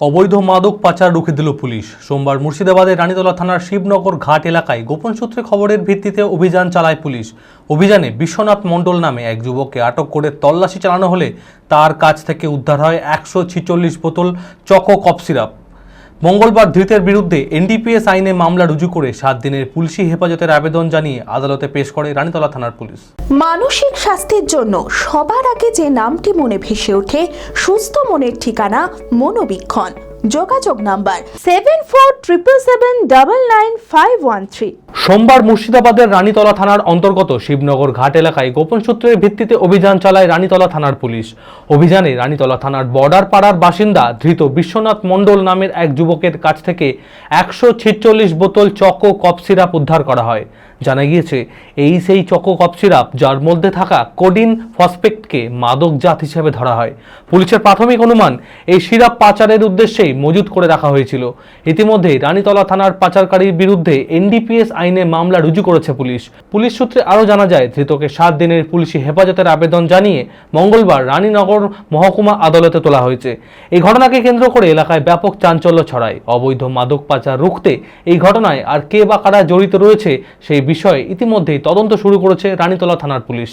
অবৈধ মাদক পাচার রুখে দিল পুলিশ। সোমবার মুর্শিদাবাদের রানীতলা থানার শিবনগর ঘাট এলাকায় গোপন সূত্রে খবরের ভিত্তিতে অভিযান চালায় পুলিশ। অভিযানে বিশ্বনাথ মণ্ডল নামে এক যুবককে আটক করে তল্লাশি চালানো হলে তার কাছ থেকে উদ্ধার হয় একশো বোতল চকো কপ সিরাপ। মঙ্গলবার ধৃতের বিরুদ্ধে এনডিপিএস আইনে মামলা রুজু করে সাত দিনের পুলিশি হেফাজতের আবেদন জানিয়ে আদালতে পেশ করে রানীতলা থানার পুলিশ। মানসিক স্বাস্থ্যের জন্য সবার আগে যে নামটি মনে ভেসে ওঠে, সুস্থ মনের ঠিকানা মনোবীক্ষণ। যোগাযোগ number seven four triple seven double nine five one three সোমবার মুর্শিদাবাদের রানীতলা থানার অন্তর্গত শিবনগর ঘাট এলাকায় গোপন সূত্রের ভিত্তিতে অভিযান চালায় রানীতলা থানার পুলিশ। অভিযানে রানীতলা থানার বর্ডার পাড়ার বাসিন্দা ধৃত বিশ্বনাথ মণ্ডল নামের এক যুবকের কাছ থেকে একশো ছিচল্লিশ বোতল চকো কপ সিরাপ উদ্ধার করা হয়। জানা গিয়েছে, এই সেই চকো কপ সিরাপ যার মধ্যে থাকা কোডিন ফসফেটকে মাদক জাত হিসেবে ধরা হয়। পুলিশের প্রাথমিক অনুমান, এই সিরাপ পাচারের উদ্দেশ্যেই মজুত করে রাখা হয়েছিল। ইতিমধ্যে রানীতলা থানার পাচারকারীর বিরুদ্ধে এনডিপিএস আইনে মামলা রুজু করেছে পুলিশ। পুলিশ সূত্রে আরও জানা যায়, ধৃতকে সাত দিনের পুলিশি হেফাজতের আবেদন জানিয়ে মঙ্গলবার রানীনগর মহকুমা আদালতে তোলা হয়েছে। এই ঘটনাকে কেন্দ্র করে এলাকায় ব্যাপক চাঞ্চল্য ছড়ায়। অবৈধ মাদক পাচার রুখতে এই ঘটনায় আর কে বা কারা জড়িত রয়েছে সেই বিষয়ে ইতিমধ্যেই তদন্ত শুরু করেছে রানীতলা থানার পুলিশ।